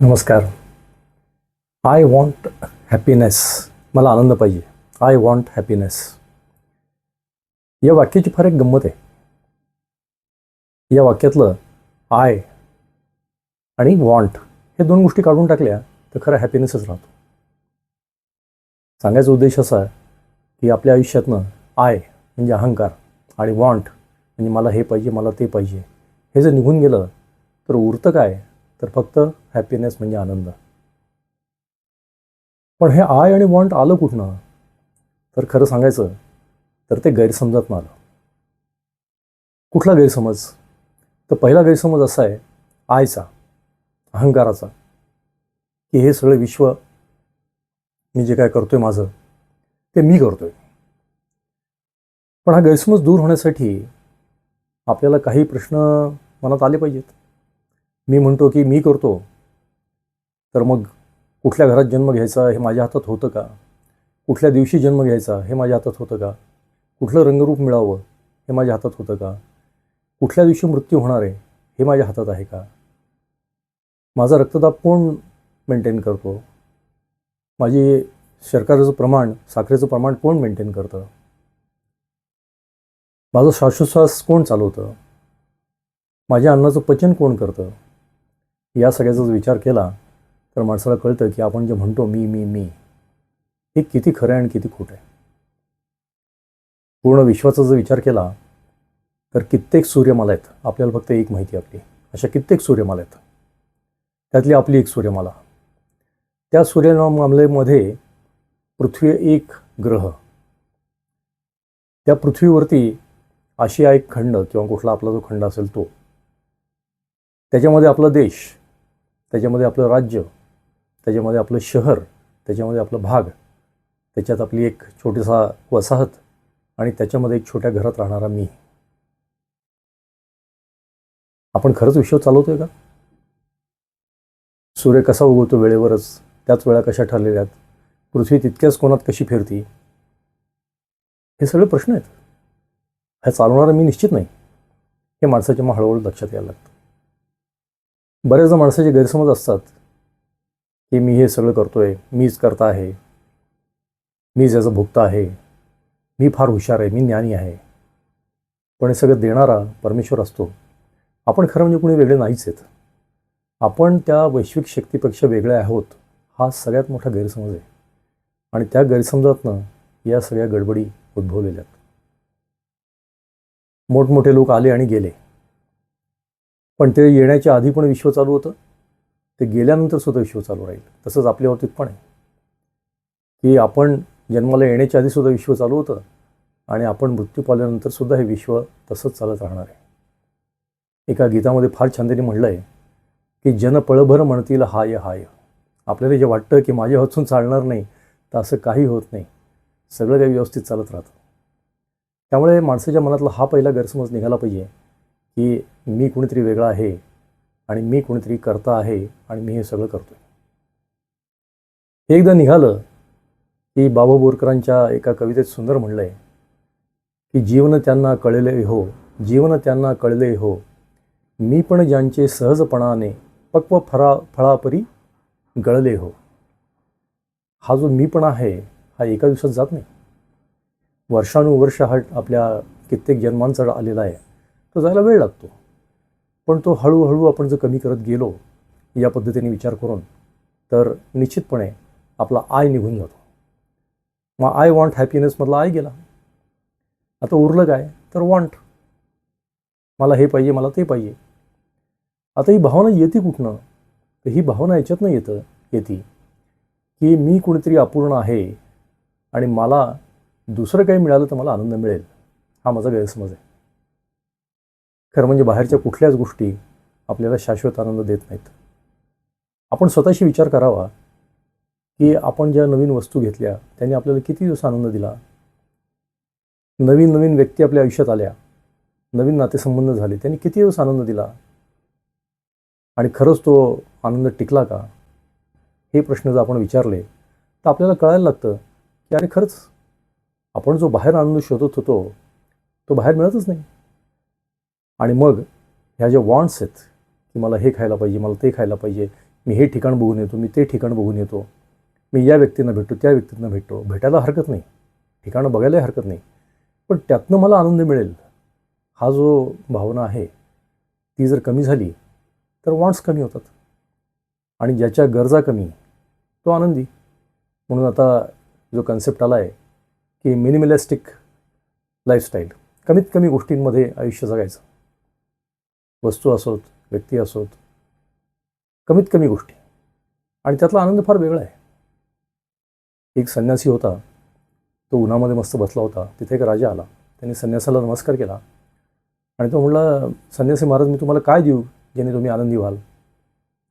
नमस्कार. I want happiness मला आनंद पाहिजे. आय वॉन्ट हॅपीनेस या वाक्याची फार एक गंमत आहे. या वाक्यातलं आय आणि वॉन्ट हे दोन गोष्टी काढून टाकल्या तर खरं हॅपीनेसच राहतो. सांगायचा उद्देश असा की आपल्या आयुष्यातनं आय म्हणजे अहंकार आणि वॉन्ट म्हणजे मला हे पाहिजे मला ते पाहिजे. हे जर निघून गेलं तर उरतं काय? तर फक्त हॅपीनेस म्हणजे आनंद. पण हे आय आणि वॉन्ट आलं कुठनं? तर खरं सांगायचं तर ते गैरसमजात आलं. कुठला गैरसमज? तर पहिला गैरसमज असा आहे आयचा अहंकाराचा. की हे सगळं विश्व मी जे काय करतोय माझं ते मी करतोय. पण हा गैरसमज दूर होण्यासाठी आपल्याला काही प्रश्न मनात आले पाहिजेत. मी म्हणतो की मी करतो. तर मग कुठल्या घरात जन्म घ्यायचा हे माझ्या हातात होतं का? कुठल्या दिवशी जन्म घ्यायचा हे माझ्या हातात होतं का? कुठलं रंगरूप मिळावं हे माझ्या हातात होतं का? कुठल्या दिवशी मृत्यू होणार आहे हे माझ्या हातात आहे का? माझा रक्तदाब कोण मेंटेन करतो? माझी शर्कराचं प्रमाण साखरेचं प्रमाण कोण मेंटेन करतं? माझं श्वासोच्छ्वास कोण चालवतं? माझ्या अन्नाचं पचन कोण करतं? या सगळ्याचा जर विचार केला तर माणसाला कळतं की आपण जे म्हणतो मी मी मी हे किती खरं आहे आणि किती खोटं आहे. पूर्ण विश्वाचा जर विचार केला तर कित्येक सूर्यमाला आहेत. आपल्याला फक्त एक माहिती आपली. अशा कित्येक सूर्यमाला आहेत. त्यातली आपली एक सूर्यमाला. त्या सूर्यमालेमध्ये पृथ्वी एक ग्रह. त्या पृथ्वीवरती आशिया एक खंड किंवा कुठला आपला जो खंड असेल तो त्याच्यामध्ये आपला देश त्याच्यामध्ये आपलं राज्य त्याच्यामध्ये आपलं शहर त्याच्यामध्ये आपला भाग त्याच्यात आपली एक छोटीसा वसाहत आणि त्याच्यामध्ये एक छोट्या घरात राहणारा मी. आपण खरंच विश्व चालवतोय का? सूर्य कसा उगवतो वेळेवरच त्याच वेळा कशा ठरलेल्या आहेत पृथ्वी तितक्याच कोणात कशी फिरती? हे सगळे प्रश्न आहेत. हे चालवणारा मी निश्चित नाही. हे माणसाच्या मग हळूहळू लक्षात यायला लागतं. बऱ्याचदा माणसाचे गैरसमज असतात की मी हे सगळं करतोय मीच करता आहे मीच याचा भुगता आहे मी फार हुशार आहे मी ज्ञानी आहे. पण हे सगळं देणारा परमेश्वर असतो. आपण खरं म्हणजे कुणी वेगळे नाहीच आहेत. आपण त्या वैश्विक शक्तीपेक्षा वेगळे आहोत हा सगळ्यात मोठा गैरसमज आहे. आणि त्या गैरसमजातनं या सगळ्या गडबडी उद्भवलेल्या आहेत. मोठमोठे लोक आले आणि गेले. पण ते येण्याच्या आधी पण विश्व चालू होतं. ते गेल्यानंतर सुद्धा विश्व चालू राहील. तसंच आपल्या बाबतीत पण आहे. की आपण जन्माला येण्याच्या आधी सुद्धा विश्व चालू होतं आणि आपण मृत्यू पावल्यानंतर सुद्धा हे विश्व तसंच चालत राहणार आहे. एका गीतामध्ये फार छान त्यांनी म्हणलं आहे की जन पळभर म्हणतील हाय हाय. आपल्याला जे वाटतं की माझ्या हातून चालणार नाही तर असं काही होत नाही. सगळं काही व्यवस्थित चालत राहतं. त्यामुळे माणसाच्या मनातला हा पहिला गैरसमज निघाला पाहिजे. की मी कुणीतरी वेगळा आहे आणि मी कुणीतरी करता आहे आणि मी हे सगळं करतोय. हे एकदा निघालं की बाबा बोरकरांच्या एका कवितेत सुंदर म्हणलं आहे की जीवन त्यांना कळले हो जीवन त्यांना कळले हो. मी पण ज्यांचे सहजपणाने पक्व फरा फळापरी गळले हो. हा जो मी पण आहे हा एका दिवसात जात नाही. वर्षानुवर्ष हा आपल्या कित्येक जन्मांचा आलेला आहे. तर जायला वेळ लागतो. पण तो हळूहळू आपण जर कमी करत गेलो या पद्धतीने विचार करून तर निश्चितपणे आपला आय निघून जातो. मग आय वॉन्ट हॅपीनेसमधला आय गेला. आता उरलं काय? तर वॉन्ट मला हे पाहिजे मला ते पाहिजे. आता ही भावना येते कुठनं? तर ही भावना याच्यातनं येतं येते की मी कुणीतरी अपूर्ण आहे आणि मला दुसरं काही मिळालं तर मला आनंद मिळेल. हा माझा गैरसमज आहे. खरं म्हणजे बाहेरच्या कुठल्याच गोष्टी आपल्याला शाश्वत आनंद देत नाहीत. आपण स्वतःशी विचार करावा की आपण ज्या नवीन वस्तू घेतल्या त्यांनी आपल्याला किती दिवस आनंद दिला? नवीन नवीन व्यक्ती आपल्या आयुष्यात आल्या नवीन नातेसंबंध झाले त्यांनी किती दिवस आनंद दिला? आणि खरंच तो आनंद टिकला का? हे प्रश्न जर आपण विचारले तर आपल्याला कळायला लागतं की अरे खरंच आपण जो बाहेर आनंद शोधत होतो तो बाहेर मिळतच नाही. आणि मग ह्या ज्या वॉन्ट्स आहेत की मला हे खायला पाहिजे मला ते खायला पाहिजे मी हे ठिकाण बघून येतो मी ते ठिकाण बघून येतो मी या व्यक्तींना भेटतो त्या व्यक्तींना भेटतो भेटायला हरकत नाही. ठिकाणं बघायलाही हरकत नाही. पण त्यातनं मला आनंद मिळेल. हा जो भावना आहे ती जर कमी झाली तर वॉन्ट्स कमी होतात. आणि ज्याच्या गरजा कमी तो आनंदी. म्हणून आता जो कन्सेप्ट आला आहे की मिनिमलिस्टिक लाईफस्टाईल कमीत कमी गोष्टींमध्ये आयुष्य जगायचं. वस्तू असोत व्यक्ती असोत कमीत कमी गोष्टी. आणि त्यातला आनंद फार वेगळा आहे. एक संन्यासी होता तो उन्हामध्ये मस्त बसला होता. तिथे एक राजा आला. त्यांनी संन्यासाला नमस्कार केला. आणि तो म्हणला संन्यासी महाराज मी तुम्हाला काय देऊ ज्याने तुम्ही आनंदी व्हाल?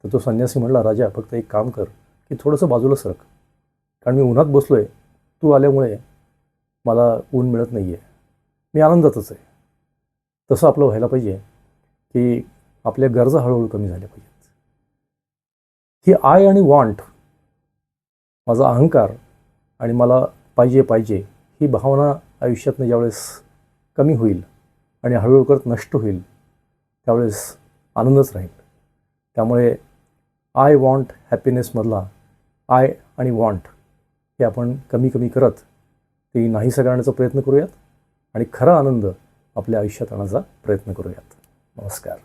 तर तो संन्यासी म्हणला राजा फक्त एक काम कर की थोडंसं बाजूला सरक कारण मी उन्हात बसलो आहे तू आल्यामुळे मला ऊन मिळत नाही आहे मी आनंदातच आहे. तसं आपलं व्हायला पाहिजे. की आपल्या गरजा हळूहळू कमी झाल्या पाहिजेत. ही आय आणि वॉन्ट माझा अहंकार आणि मला पाहिजे पाहिजे ही भावना आयुष्यातनं ज्यावेळेस कमी होईल आणि हळूहळू करत नष्ट होईल त्यावेळेस आनंदच राहील. त्यामुळे आय वॉन्ट हॅपीनेसमधला आय आणि वॉन्ट हे आपण कमी कमी करत ते नाहीसं करण्याचा प्रयत्न करूयात आणि खरा आनंद आपल्या आयुष्यात आणण्याचा प्रयत्न करूयात. नमस्कार